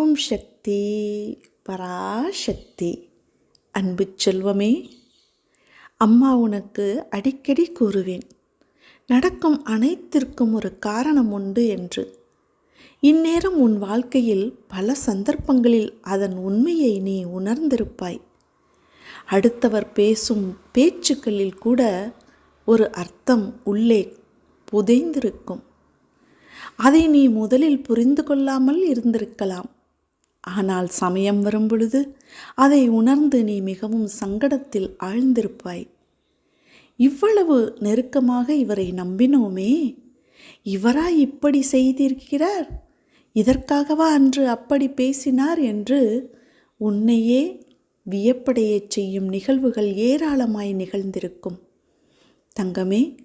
ஓம் சக்தி பராசக்தி. அன்பு செல்வமே அம்மா உனக்கு அடிக்கடி கூறுவேன். நடக்கும் அனைத்திற்கும் ஒரு காரணம் உண்டு என்று. இந்நேரம் உன் வாழ்க்கையில் பல சந்தர்ப்பங்களில் அதன் உண்மையை நீ உணர்ந்திருப்பாய். அடுத்தவர் பேசும் பேச்சுக்களில் கூட ஒரு அர்த்தம் உள்ளே புதைந்திருக்கும். அதை நீ முதலில் புரிந்து கொள்ளாமல் இருந்திருக்கலாம். ஆனால் சமயம் வரும் பொழுது அதை உணர்ந்து நீ மிகவும் சங்கடத்தில் ஆழ்ந்திருப்பாய். இவ்வளவு நெருக்கமாக இவரை நம்பினோமே இவரா இப்படி செய்திருக்கிறார்? இதற்காகவா அன்று அப்படி பேசினார் என்று உன்னையே வியப்படையச் செய்யும் நிகழ்வுகள் ஏராளமாய் நிகழ்ந்திருக்கும். தங்கமே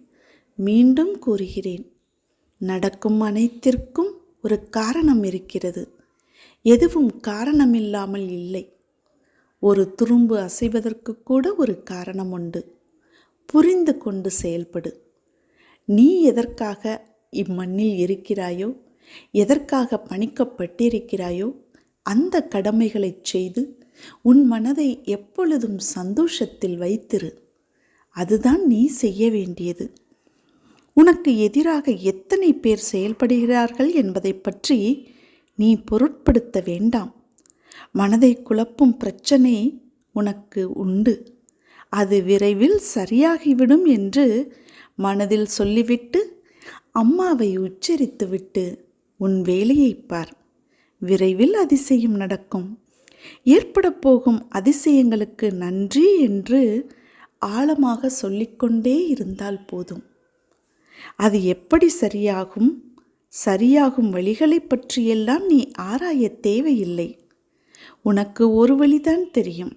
மீண்டும் கூறுகிறேன். நடக்கும் அனைத்திற்கும் ஒரு காரணம் இருக்கிறது. எதுவும் காரணமில்லாமல் இல்லை. ஒரு துரும்பு அசைவதற்கு கூட ஒரு காரணம் உண்டு. புரிந்து கொண்டு செயல்படு. நீ எதற்காக இம்மண்ணில் இருக்கிறாயோ எதற்காக பணிக்கப்பட்டிருக்கிறாயோ அந்த கடமைகளை செய்து உன் மனதை எப்பொழுதும் சந்தோஷத்தில் வைத்திரு. அதுதான் நீ செய்ய வேண்டியது. உனக்கு எதிராக எத்தனை பேர் செயல்படுகிறார்கள் என்பதை பற்றி நீ பொருட்படுத்த வேண்டாம். மனதை குழப்பும் பிரச்சனை உனக்கு உண்டு. அது விரைவில் சரியாகிவிடும் என்று மனதில் சொல்லிவிட்டு அம்மாவை உச்சரித்துவிட்டு உன் வேலையை பார். விரைவில் அதிசயம் நடக்கும். ஏற்பட போகும் அதிசயங்களுக்கு நன்றி என்று ஆழமாக சொல்லிக்கொண்டே இருந்தால் போதும். அது எப்படி சரியாகும்? சரியாகும் வழிகளை பற்றியெல்லாம் நீ ஆராய தேவையில்லை. உனக்கு ஒரு வழிதான் தெரியும்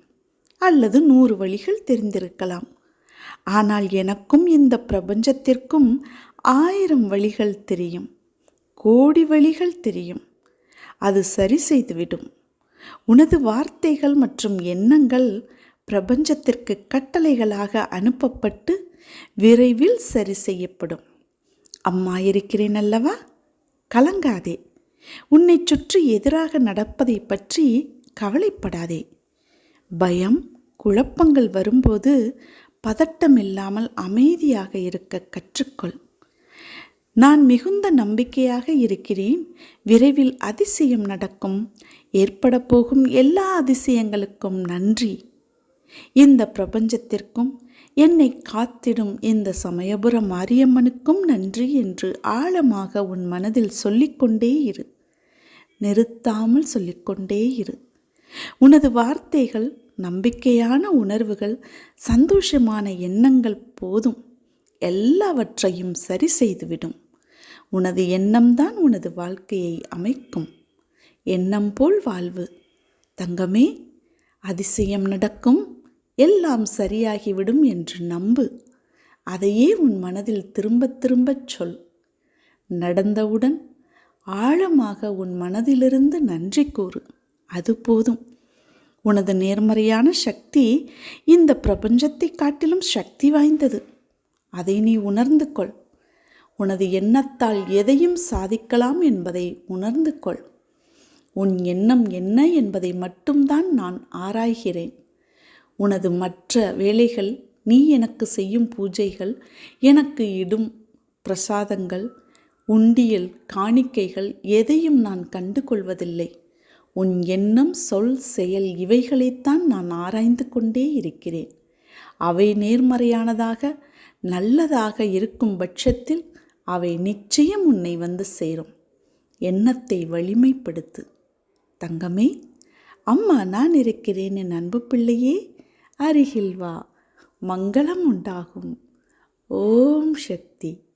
அல்லது நூறு வழிகள் தெரிந்திருக்கலாம். ஆனால் எனக்கும் இந்த பிரபஞ்சத்திற்கும் ஆயிரம் வழிகள் தெரியும் கோடி வழிகள் தெரியும். அது சரி செய்துவிடும். உனது வார்த்தைகள் மற்றும் எண்ணங்கள் பிரபஞ்சத்திற்கு கட்டளைகளாக அனுப்பப்பட்டு விரைவில் சரி செய்யப்படும். அம்மா இருக்கிறேன் அல்லவா? கலங்காதே. உன்னை சுற்றி எதிராக நடப்பதை பற்றி கவலைப்படாதே. பயம் குழப்பங்கள் வரும்போது பதட்டம் இல்லாமல் அமைதியாக இருக்க கற்றுக்கொள். நான் மிகுந்த நம்பிக்கையாக இருக்கிறேன். விரைவில் அதிசயம் நடக்கும். ஏற்பட போகும் எல்லா அதிசயங்களுக்கும் நன்றி. இந்த பிரபஞ்சத்திற்கும் என்னை காத்திடும் இந்த சமயபுர மாரியம்மனுக்கும் நன்றி என்று ஆழமாக உன் மனதில் சொல்லிக்கொண்டே இரு. நிறுத்தாமல் சொல்லிக்கொண்டே இரு. உனது வார்த்தைகள் நம்பிக்கையான உணர்வுகள் சந்தோஷமான எண்ணங்கள் போதும். எல்லாவற்றையும் சரி செய்துவிடும். உனது எண்ணம்தான் உனது வாழ்க்கையை அமைக்கும். எண்ணம் போல் வாழ்வு. தங்கமே அதிசயம் நடக்கும். எல்லாம் சரியாகிவிடும் என்று நம்பு. அதையே உன் மனதில் திரும்ப திரும்பச் சொல். நடந்தவுடன் ஆழமாக உன் மனதிலிருந்து நன்றி கூறு. அது போதும். உனது நேர்மறையான சக்தி இந்த பிரபஞ்சத்தை காட்டிலும் சக்தி வாய்ந்தது. அதை நீ உணர்ந்து கொள். உனது எண்ணத்தால் எதையும் சாதிக்கலாம் என்பதை உணர்ந்து கொள். உன் எண்ணம் என்ன என்பதை மட்டும்தான் நான் ஆராய்கிறேன். உனது மற்ற வேலைகள் நீ எனக்கு செய்யும் பூஜைகள் எனக்கு இடும் பிரசாதங்கள் உண்டியல் காணிக்கைகள் எதையும் நான் கண்டு கொள்வதில்லை உன் எண்ணம் சொல் செயல் இவைகளைத்தான் நான் ஆராய்ந்து கொண்டே இருக்கிறேன். அவை நேர்மறையானதாக நல்லதாக இருக்கும் பட்சத்தில் அவை நிச்சயம் உன்னை வந்து சேரும். எண்ணத்தை வலிமைப்படுத்து. தங்கமே அம்மா நான் இருக்கிறேன் என் அன்பு பிள்ளையே அருகில் வா. மங்களம் உண்டாகும். ஓம் சக்தி.